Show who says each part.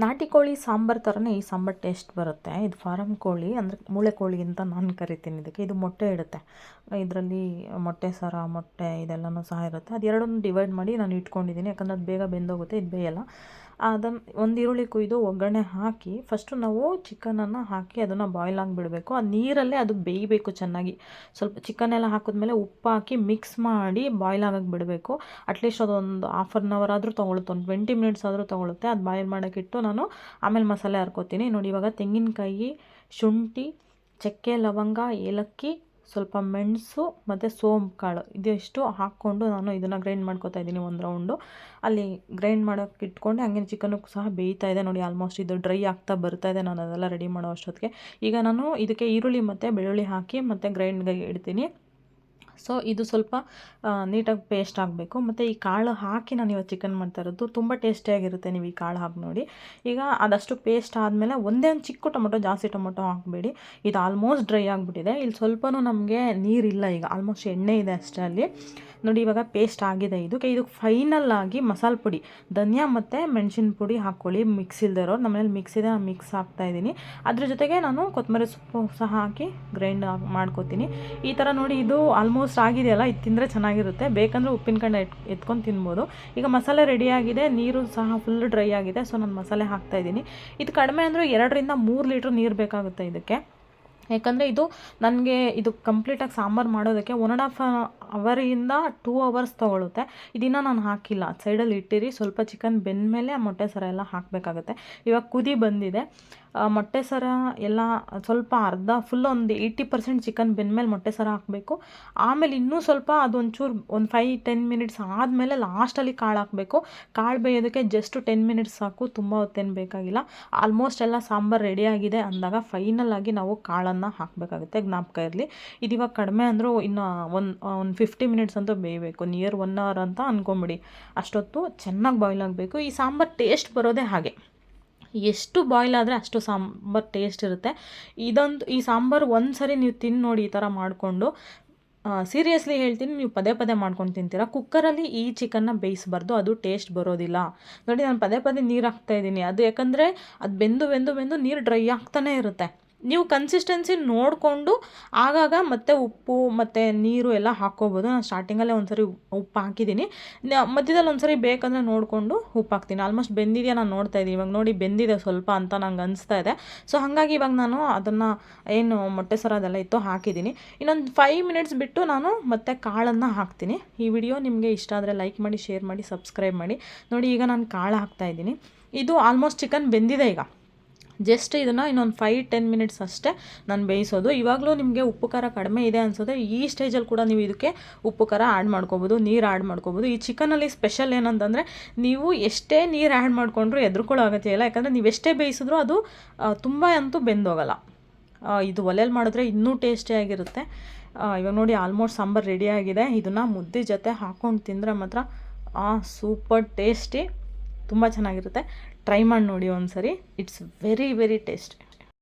Speaker 1: ನಾಟಿ ಕೋಳಿ ಸಾಂಬಾರು ಥರನೇ ಈ ಸಾಂಬಾರು ಟೇಸ್ಟ್ ಬರುತ್ತೆ. ಇದು ಫಾರಮ್ ಕೋಳಿ ಅಂದರೆ ಮೂಳೆ ಕೋಳಿ ಅಂತ ನಾನು ಕರಿತೀನಿ ಇದಕ್ಕೆ. ಇದು ಮೊಟ್ಟೆ ಇಡುತ್ತೆ. ಇದರಲ್ಲಿ ಮೊಟ್ಟೆ ಸರ, ಮೊಟ್ಟೆ ಇದೆಲ್ಲನೂ ಸಹ ಇರುತ್ತೆ. ಅದು ಎರಡನ್ನೂ ಡಿವೈಡ್ ಮಾಡಿ ನಾನು ಇಟ್ಕೊಂಡಿದ್ದೀನಿ. ಯಾಕಂದರೆ ಅದು ಬೇಗ ಬೆಂದೋಗುತ್ತೆ, ಇದು ಬೇಯಲ್ಲ. ಅದನ್ನು ಒಂದು ಈರುಳ್ಳಿ ಕೊಯ್ದು ಒಗ್ಗರಣೆ ಹಾಕಿ ಫಸ್ಟು ನಾವು ಚಿಕನನ್ನು ಹಾಕಿ ಅದನ್ನು ಬಾಯ್ಲ್ ಆಗಿಬಿಡಬೇಕು. ಆ ನೀರಲ್ಲೇ ಅದು ಬೇಯಬೇಕು ಚೆನ್ನಾಗಿ. ಸ್ವಲ್ಪ ಚಿಕನ್ ಎಲ್ಲ ಹಾಕಿದ್ಮೇಲೆ ಉಪ್ಪು ಹಾಕಿ ಮಿಕ್ಸ್ ಮಾಡಿ ಬಾಯ್ಲ್ ಆಗಕ್ಕೆ ಬಿಡಬೇಕು ಅಟ್ಲೀಸ್ಟ್ ಅದೊಂದು ಹಾಫ್ ಆನ್ ಅವರ್ ಆದರೂ ತೊಗೊಳುತ್ತೆ, ಒಂದು ಟ್ವೆಂಟಿ ಮಿನಿಟ್ಸ್ ಆದರೂ ತೊಗೊಳುತ್ತೆ. ಅದು ಬಾಯ್ಲ್ ಮಾಡೋಕ್ಕಿಟ್ಟು ನಾನು ಆಮೇಲೆ ಮಸಾಲೆ ಹರ್ಕೋತೀನಿ ನೋಡಿ ಇವಾಗ ತೆಂಗಿನಕಾಯಿ, ಶುಂಠಿ, ಚಕ್ಕೆ, ಲವಂಗ, ಏಲಕ್ಕಿ ಸ್ವಲ್ಪ ಮೆಣಸು ಮತ್ತು ಸೋಂಪು ಕಾಳು ಇದಿಷ್ಟು ಹಾಕ್ಕೊಂಡು ನಾನು ಇದನ್ನು ಗ್ರೈಂಡ್ ಮಾಡ್ಕೊತಾ ಇದ್ದೀನಿ ಒಂದು ರೌಂಡು ಅಲ್ಲಿ ಗ್ರೈಂಡ್ ಮಾಡೋಕ್ಕೆ ಇಟ್ಕೊಂಡು ಹಂಗೆ ಚಿಕನ್ನು ಸಹ ಬೇಯ್ತಾ ಇದೆ. ನೋಡಿ ಆಲ್ಮೋಸ್ಟ್ ಇದು ಡ್ರೈ ಆಗ್ತಾ ಬರ್ತಾ ಇದೆ. ನಾನು ಅದೆಲ್ಲ ರೆಡಿ ಮಾಡೋ ಅಷ್ಟೊತ್ತಿಗೆ. ಈಗ ನಾನು ಇದಕ್ಕೆ ಈರುಳ್ಳಿ ಮತ್ತು ಬೆಳ್ಳುಳ್ಳಿ ಹಾಕಿ ಮತ್ತು ಗ್ರೈಂಡ್ಗೆ ಇಡ್ತೀನಿ. ಸೊ ಇದು ಸ್ವಲ್ಪ ನೀಟಾಗಿ ಪೇಸ್ಟ್ ಆಗಬೇಕು. ಮತ್ತು ಈ ಕಾಳು ಹಾಕಿ ನಾನು ಇವತ್ತು ಚಿಕನ್ ಮಾಡ್ತಾ ಇರೋದು ತುಂಬ ಟೇಸ್ಟಿಯಾಗಿರುತ್ತೆ ನೀವು ಈ ಕಾಳು ಹಾಕಿ ನೋಡಿ. ಈಗ ಅದಷ್ಟು ಪೇಸ್ಟ್ ಆದಮೇಲೆ ಒಂದೇ ಒಂದು ಚಿಕ್ಕ ಟೊಮೊಟೊ, ಜಾಸ್ತಿ ಟೊಮೊಟೊ ಹಾಕಬೇಡಿ. ಇದು ಆಲ್ಮೋಸ್ಟ್ ಡ್ರೈ ಆಗಿಬಿಟ್ಟಿದೆ. ಇಲ್ಲಿ ಸ್ವಲ್ಪನೂ ನಮಗೆ ನೀರಿಲ್ಲ ಈಗ. ಆಲ್ಮೋಸ್ಟ್ ಎಣ್ಣೆ ಇದೆ ಅಷ್ಟೇ ಅಲ್ಲಿ. ನೋಡಿ, ಇವಾಗ ಪೇಸ್ಟ್ ಆಗಿದೆ ಇದಕ್ಕೆ ಇದು ಫೈನಲ್ ಆಗಿ ಮಸಾಲೆ ಪುಡಿ. ಧನಿಯಾ ಮತ್ತು ಮೆಣಸಿನ ಪುಡಿ ಹಾಕ್ಕೊಳ್ಳಿ ಮಿಕ್ಸ್ ಇಲ್ಲದೆ ಇರೋ ನಮ್ಮನೇಲಿ ಮಿಕ್ಸ್ ಇದೆ. ನಾನು ಮಿಕ್ಸ್ ಹಾಕ್ತಾಯಿದ್ದೀನಿ ಅದ್ರ ಜೊತೆಗೆ ನಾನು ಕೊತ್ತಂಬರಿ ಸೊಪ್ಪು ಸಹ ಹಾಕಿ ಗ್ರೈಂಡ್ ಮಾಡ್ಕೋತೀನಿ. ಈ ಥರ ನೋಡಿ ಇದು ಆಲ್ಮೋಸ್ಟ್ ಆಗಿದೆಯಲ್ಲ ಇದು ತಿಂದರೆ ಚೆನ್ನಾಗಿರುತ್ತೆ. ಬೇಕಂದರೆ ಉಪ್ಪಿನಕಂಡ ಎತ್, ಎತ್ಕೊಂಡು ತಿನ್ಬೋದು. ಈಗ ಮಸಾಲೆ ರೆಡಿಯಾಗಿದೆ ನೀರು ಸಹ ಫುಲ್ ಡ್ರೈ ಆಗಿದೆ ಸೊ ನಾನು ಮಸಾಲೆ ಹಾಕ್ತಾಯಿದ್ದೀನಿ ಇದು ಕಡಿಮೆ ಅಂದರೆ ಎರಡರಿಂದ ಮೂರು ಲೀಟ್ರ್ ನೀರು ಬೇಕಾಗುತ್ತೆ ಇದಕ್ಕೆ. ಯಾಕಂದರೆ ಇದು ನನಗೆ ಇದು ಕಂಪ್ಲೀಟಾಗಿ ಸಾಂಬಾರು ಮಾಡೋದಕ್ಕೆ ಒನ್ ಆ್ಯಂಡ್ ಹಾಫ್ ಅವರಿಂದ ಟೂ ಅವರ್ಸ್ ತೊಗೊಳುತ್ತೆ. ಇದನ್ನು ನಾನು ಹಾಕಿಲ್ಲ. ಸೈಡಲ್ಲಿ ಇಟ್ಟಿರಿ, ಸ್ವಲ್ಪ ಚಿಕನ್ ಬೆಂದಮೇಲೆ ಆ ಮೊಟ್ಟೆ ಸರ ಎಲ್ಲ ಹಾಕಬೇಕಾಗುತ್ತೆ. ಇವಾಗ ಕುದಿ ಬಂದಿದೆ. ಮೊಟ್ಟೆ ಸರ ಎಲ್ಲ ಸ್ವಲ್ಪ ಅರ್ಧ ಫುಲ್ ಒಂದು ಏಯ್ಟಿ ಪರ್ಸೆಂಟ್ ಚಿಕನ್ ಬೆಂದಮೇಲೆ ಮೊಟ್ಟೆ ಸರ ಹಾಕಬೇಕು. ಆಮೇಲೆ ಇನ್ನೂ ಸ್ವಲ್ಪ ಅದೊಂಚೂರು ಒಂದು ಫೈ ಟೆನ್ ಮಿನಿಟ್ಸ್ ಆದಮೇಲೆ ಲಾಸ್ಟಲ್ಲಿ ಕಾಳು ಹಾಕಬೇಕು. ಕಾಳು ಬೇಯೋದಕ್ಕೆ ಜಸ್ಟ್ ಟೆನ್ ಮಿನಿಟ್ಸ್ ಸಾಕು, ತುಂಬ ಹೊತ್ತೇನು ಬೇಕಾಗಿಲ್ಲ. ಆಲ್ಮೋಸ್ಟ್ ಎಲ್ಲ ಸಾಂಬಾರು ರೆಡಿಯಾಗಿದೆ ಅಂದಾಗ ಫೈನಲ್ ಆಗಿ ನಾವು ಕಾಳನ್ನು ಹಾಕಬೇಕಾಗುತ್ತೆ ಜ್ಞಾಪಕ ಇರಲಿ. ಇದಿವಾಗ ಕಡಿಮೆ ಅಂದರೂ ಇನ್ನು ಒಂದು ಒಂದು ಫಿಫ್ಟಿ ಮಿನಿಟ್ಸ್ ಅಂತೂ ಬೇಯಬೇಕು. ನಿಯರ್ ಒನ್ ಅವರ್ ಅಂತ ಅಂದ್ಕೊಂಬಿಡಿ ಅಷ್ಟೊತ್ತು ಚೆನ್ನಾಗಿ ಬಾಯ್ಲ್ ಆಗಬೇಕು. ಈ ಸಾಂಬಾರು ಟೇಸ್ಟ್ ಬರೋದೇ ಹಾಗೆ. ಎಷ್ಟು ಬಾಯ್ಲ್ ಆದರೆ ಅಷ್ಟು ಸಾಂಬಾರು ಟೇಸ್ಟ್ ಇರುತ್ತೆ. ಇದೊಂದು ಈ ಸಾಂಬಾರು ಒಂದು ಸರಿ ನೀವು ತಿನ್ ನೋಡಿ ಈ ಥರ ಮಾಡಿಕೊಂಡು ಸೀರಿಯಸ್ಲಿ ಹೇಳ್ತೀನಿ, ನೀವು ಪದೇ ಪದೇ ಮಾಡ್ಕೊಂಡು ತಿಂತೀರಾ. ಕುಕ್ಕರಲ್ಲಿ ಈ ಚಿಕನ್ನ ಬೇಯಿಸಬಾರ್ದು, ಅದು ಟೇಸ್ಟ್ ಬರೋದಿಲ್ಲ. ನೋಡಿ, ನಾನು ಪದೇ ಪದೇ ನೀರು ಹಾಕ್ತಾಯಿದ್ದೀನಿ ಅದು ಯಾಕಂದರೆ, ಅದು ಬೆಂದು ಬೆಂದು ಬೆಂದು ನೀರು ಡ್ರೈ ಆಗ್ತಾನೇ ಇರುತ್ತೆ. ನೀವು ಕನ್ಸಿಸ್ಟೆನ್ಸಿ ನೋಡಿಕೊಂಡು ಆಗಾಗ ಮತ್ತೆ ಉಪ್ಪು, ಮತ್ತು ನೀರು ಎಲ್ಲ ಹಾಕ್ಕೋಬೋದು. ನಾನು ಸ್ಟಾರ್ಟಿಂಗಲ್ಲೇ ಒಂದು ಸರಿ ಉಪ್ಪು ಹಾಕಿದ್ದೀನಿ. ಮಧ್ಯದಲ್ಲಿ ಒಂದು ಸರಿ ಬೇಕಂದರೆ ನೋಡಿಕೊಂಡು ಉಪ್ಪು ಹಾಕ್ತೀನಿ. ಆಲ್ಮೋಸ್ಟ್ ಬೆಂದಿದೆಯಾ ನಾನು ನೋಡ್ತಾ ಇದ್ದೀನಿ. ಇವಾಗ ನೋಡಿ ಬೆಂದಿದೆ ಸ್ವಲ್ಪ ಅಂತ ನಂಗೆ ಅನಿಸ್ತಾ ಇದೆ. ಸೊ ಹಾಗಾಗಿ ಇವಾಗ ನಾನು ಅದನ್ನು ಏನು ಮೊಟ್ಟೆ ಸರ ಅದೆಲ್ಲ ಇತ್ತು ಹಾಕಿದ್ದೀನಿ. ಇನ್ನೊಂದು ಫೈವ್ ಮಿನಿಟ್ಸ್ ಬಿಟ್ಟು ನಾನು ಮತ್ತೆ ಕಾಳನ್ನು ಹಾಕ್ತೀನಿ. ಈ ವಿಡಿಯೋ ನಿಮಗೆ ಇಷ್ಟ ಆದರೆ ಲೈಕ್ ಮಾಡಿ ಶೇರ್ ಮಾಡಿ ಸಬ್ಸ್ಕ್ರೈಬ್ ಮಾಡಿ. ನೋಡಿ ಈಗ ನಾನು ಕಾಳು ಹಾಕ್ತಾಯಿದ್ದೀನಿ ಇದು ಆಲ್ಮೋಸ್ಟ್ ಚಿಕನ್ ಬೆಂದಿದೆ ಈಗ. ಜಸ್ಟ್ ಇದನ್ನು ಇನ್ನೊಂದು ಫೈವ್ ಟೆನ್ ಮಿನಿಟ್ಸ್ ಅಷ್ಟೇ ನಾನು ಬೇಯಿಸೋದು. ಇವಾಗಲೂ ನಿಮಗೆ ಉಪ್ಪು ಖಾರ ಕಡಿಮೆ ಇದೆ ಅನ್ಸೋದ್ರೆ ಈ ಸ್ಟೇಜಲ್ಲಿ ಕೂಡ ನೀವು ಇದಕ್ಕೆ ಉಪ್ಪು ಖಾರ ಆ್ಯಡ್ ಮಾಡ್ಕೋಬೋದು, ನೀರು ಆ್ಯಡ್ ಮಾಡ್ಕೋಬೋದು. ಈ ಚಿಕನಲ್ಲಿ ಸ್ಪೆಷಲ್ ಏನಂತಂದರೆ ನೀವು ಎಷ್ಟೇ ನೀರು ಆ್ಯಡ್ ಮಾಡಿಕೊಂಡ್ರು ಎದ್ರುಕೊಳ್ಳೋ ಅಗತ್ಯ ಇಲ್ಲ. ಯಾಕಂದರೆ ನೀವು ಎಷ್ಟೇ ಬೇಯಿಸಿದ್ರೂ ಅದು ತುಂಬ ಅಂತೂ ಬೆಂದೋಗಲ್ಲ. ಇದು ಒಲೆಯಲ್ಲಿ ಮಾಡಿದ್ರೆ ಇನ್ನೂ ಟೇಸ್ಟಿಯಾಗಿರುತ್ತೆ ಇವಾಗ ನೋಡಿ ಆಲ್ಮೋಸ್ಟ್ ಸಾಂಬಾರು ರೆಡಿಯಾಗಿದೆ ಇದನ್ನು ಮುದ್ದೆ ಜೊತೆ ಹಾಕ್ಕೊಂಡು ತಿಂದರೆ ಮಾತ್ರ ಸೂಪರ್ ಟೇಸ್ಟಿ ತುಂಬ ಚೆನ್ನಾಗಿರುತ್ತೆ. ಟ್ರೈ ಮಾಡಿ ನೋಡಿ ಒಂದು ಸರಿ ಇಟ್ಸ್ ವೆರಿ ವೆರಿ ಟೇಸ್ಟ್